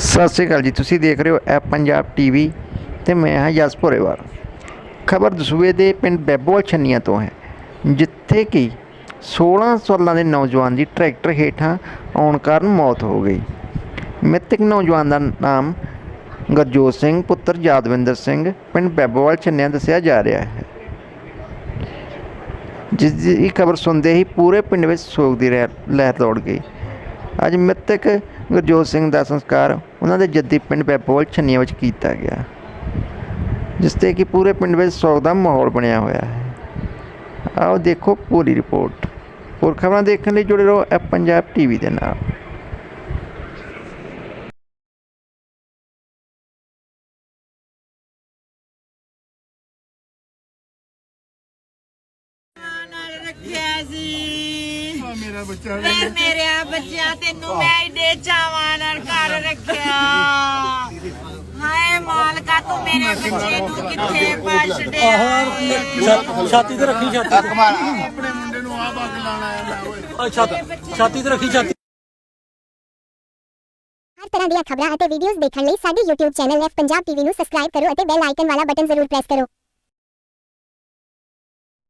ਸਤਿ ਸ਼੍ਰੀ ਅਕਾਲ ਜੀ। ਤੁਸੀਂ ਦੇਖ ਰਹੇ ਹੋ ਐਪ ਪੰਜਾਬ ਟੀਵੀ ਤੇ ਮੈਂ ਹਾਂ ਜਸ ਭੋਰੇਵਾਲ। ਖਬਰ ਦਸੂਏ ਦੇ ਪਿੰਡ ਬੈਬੋਲ ਛੰਨੀਆਂ ਤੋਂ ਹੈ, ਜਿੱਥੇ ਕਿ 16 ਸਾਲਾਂ ਦੇ ਨੌਜਵਾਨ ਦੀ ਟਰੈਕਟਰ ਹੇਠਾਂ ਆਉਣ ਕਾਰਨ ਮੌਤ ਹੋ ਗਈ। ਮ੍ਰਿਤਕ ਨੌਜਵਾਨ ਦਾ ਨਾਮ ਗੁਰਜੋਤ ਸਿੰਘ, ਪੁੱਤਰ ਯਾਦਵਿੰਦਰ ਸਿੰਘ, ਪਿੰਡ ਬੈਬੋਵਾਲ ਛੰਨੀਆਂ ਦੱਸਿਆ ਜਾ ਰਿਹਾ ਹੈ। ਜਿਸ ਦੀ ਖਬਰ ਸੁਣਦੇ ਹੀ ਪੂਰੇ ਪਿੰਡ ਵਿੱਚ ਸੋਗ ਦੀ ਲਹਿਰ ਲਹਿਰ ਦੌੜ ਗਈ। ਅੱਜ ਮ੍ਰਿਤਕ ਗੁਰਜੋਤ ਸਿੰਘ ਦਾ ਸੰਸਕਾਰ ਉਹਨਾਂ ਦੇ ਜੱਦੀ ਪਿੰਡ ਪੈਪੋਲ ਛੰਨੀਆਂ ਵਿੱਚ ਕੀਤਾ ਗਿਆ, ਜਿਸ ਤੇ ਕਿ ਪੂਰੇ ਪਿੰਡ ਵਿੱਚ ਸੋਗ ਦਾ ਮਾਹੌਲ ਬਣਿਆ ਹੋਇਆ ਹੈ। ਆਓ ਦੇਖੋ ਪੂਰੀ ਰਿਪੋਰਟ। ਹੋਰ ਖਬਰਾਂ ਦੇਖਣ ਲਈ ਜੁੜੇ ਰਹੋ ਐਪ ਪੰਜਾਬ ਟੀਵੀ ਦੇ ਨਾਲ। ਨਾਲ ਸੀ ਮੇਰਾ ਬੱਚਾ ਵੇ ਮੇਰਿਆ ਬੱਚਿਆ ਤੈਨੂੰ ਮੈਂ ਏਡੇ ਚਾਵਾਂ ਨਾਲ ਘਰ ਰੱਖਿਆ। ਹਾਏ ਮਾਲਕਾ ਤੂੰ ਮੇਰੇ ਬੱਚੇ ਨੂੰ ਕਿੱਥੇ ਪਾ ਛੱਡਿਆ ਛਾ- ਛਾਤੀ ਤੇ ਰੱਖੀ ਛਾਤੀ ਤੇ। ਆਪਣੇ ਮੁੰਡੇ ਨੂੰ ਆਹ ਬੱਗ ਲਾਣ ਆਇਆ ਮੈਂ ਓਏ। ਆ ਛਾਤੀ ਛਾਤੀ ਤੇ ਰੱਖੀ ਛਾਤੀ। ਹਰ ਤਰ੍ਹਾਂ ਦੀਆਂ ਖਬਰਾਂ ਅਤੇ ਵੀਡੀਓਜ਼ ਦੇਖਣ ਲਈ ਸਾਡੇ YouTube channel F Punjab TV ਨੂੰ ਸਬਸਕ੍ਰਾਈਬ ਕਰੋ ਅਤੇ ਬੈਲ ਆਈਕਨ ਵਾਲਾ ਬਟਨ ਜ਼ਰੂਰ ਪ੍ਰੈਸ ਕਰੋ।